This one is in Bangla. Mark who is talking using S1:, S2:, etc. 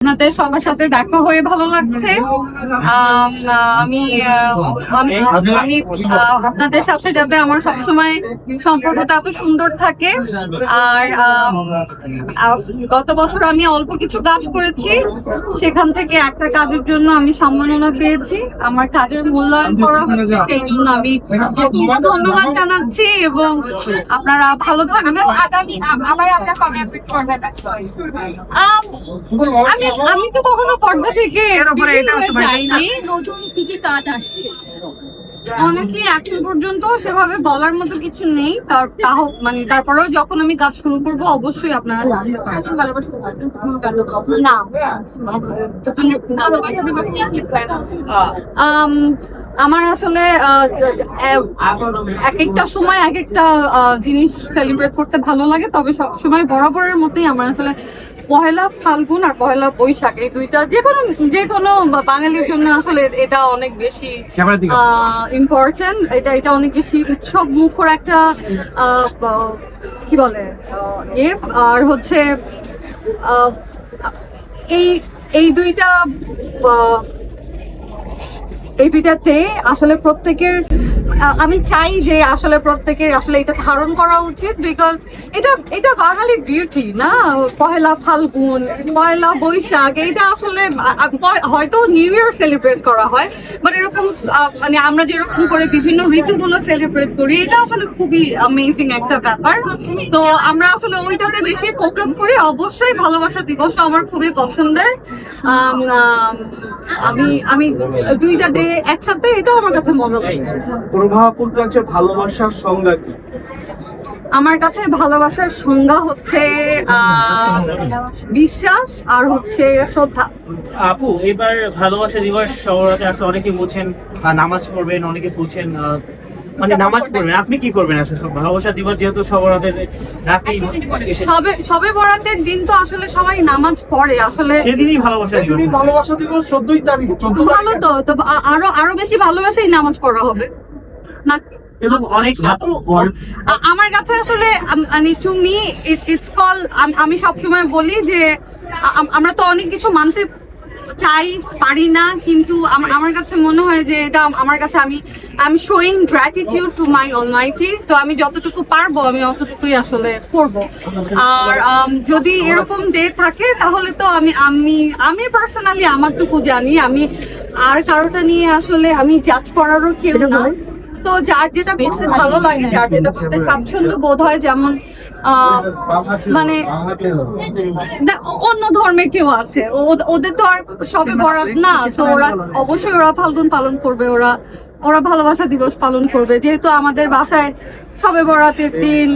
S1: আপনাদের সবার সাথে দেখা হয়ে ভালো লাগছে। আমি আহ, আমি আপনাদের সাথে যাতে আমার সবসময় সম্পর্কটা এত সুন্দর থাকে। আর গত বছর আমি অল্প কিছু কাজ করেছি। সেখান থেকে একটা কাজের জন্য আমি সম্মাননা পেয়েছি। আমার কাজের মূল্যায়ন করা হচ্ছে সেই জন্য আমি ধন্যবাদ জানাচ্ছি এবং আপনারা ভালো থাকবেন। আম, আমি তো কখনো পর্দা থেকে যাইনি
S2: নতুন কি কি কাজ আসছে।
S1: অনেকে এখন পর্যন্ত সেভাবে বলার মতো কিছু নেই। তার তাও মানে তারপরেও যখন আমি কাজ শুরু করব অবশ্যই আপনারা না। আমার আসলে আহ, এক একটা সময় এক একটা আহ, জিনিস সেলিব্রেট করতে ভালো লাগে। তবে সব সময় বরাবরের মতোই আমার আসলে পহেলা ফাল্গুন আর পহেলা বৈশাখ এই দুইটা যে কোনো যে কোনো বাঙালির জন্য আসলে এটা অনেক বেশি ইম্পর্টেন্ট এটা এটা অনেক বেশি উৎসব মুখর একটা কি বলে এ। আর হচ্ছে এই এই দুইটা এই দুইটাতে আসলে প্রত্যেকের আমি চাই যে আসলে প্রত্যেকের আসলে এটা ধারণ করা উচিত বিকজ এটা এটা বাঙালি বিউটি না? পয়লা ফাল্গুন, পয়লা বৈশাখ, এটা আসলে হয়তো নিউ ইয়ার সেলিব্রেট করা হয় বাট এরকম মানে আমরা যেরকম করে বিভিন্ন ঋতুগুলো সেলিব্রেট করি, এটা আসলে খুবই অ্যামেজিং একটা ব্যাপার। তো আমরা আসলে ওইটাতে বেশি ফোকাস করি। অবশ্যই ভালোবাসা দিবস আমার খুবই পছন্দের। আম, আম, দুইটা ডে একসাথে এটা আমার কাছে মজা লাগে
S3: প্রভাপুর কাছে ভালোবাসার সংজ্ঞা কি?
S1: আমার কাছে ভালোবাসার সংজ্ঞা হচ্ছে আহ, বিশ্বাস আর হচ্ছে শ্রদ্ধা।
S4: আপু এবার ভালোবাসা দিবস সবার আসলে অনেকে বলছেন নামাজ পড়বেন অনেকে বলছেন আহ, মানে নামাজ পড়বেন আপনি কি করবেন আসলে সব ভালোবাসা দিবস যেহেতু সবরাতে রাতেই
S1: সবে সবে বরাতের দিন তো আসলে সবাই নামাজ পড়ে আসলে
S4: সেদিনই ভালোবাসা দিবস।
S3: ভালোবাসা দিবস চোদ্দই তারিখ চোদ্দ
S1: ভালো তো তো আরও আরও বেশি ভালোবাসাই নামাজ পড়া হবে। না
S4: এবং অনেক
S1: আমার কাছে আসলে মানে টু মি ইটস কল আমি সবসময় বলি যে আমরা তো অনেক কিছু মানতে চাই পারি না কিন্তু আম- আমার কাছে মনে হয় যে এটা আমার কাছে আমি I am showing gratitude to my almighty তো আমি যতটুকু পারব আমি অতটুকুই আসলে করব। আর যদি এরকম ডে থাকে তাহলে তো আমি আমি আমি পার্সোনালি আমারটুকু জানি। আমি আর কারোটা নিয়ে আসলে আমি জাজ করারও কেউ না। তো যার যেটা করতে ভালো লাগে যার যেটা করতে স্বাচ্ছন্দ্য বোধ হয় যেমন মানে অন্য ধর্মে কেউ আছে। ওদের তো আর সবে বরাত না, তো ওরা অবশ্যই ওরা ফাল্গুন পালন করবে, ওরা ওরা ভালোবাসা দিবস পালন করবে। যেহেতু আমাদের বাসায় সবে বরাতের দিন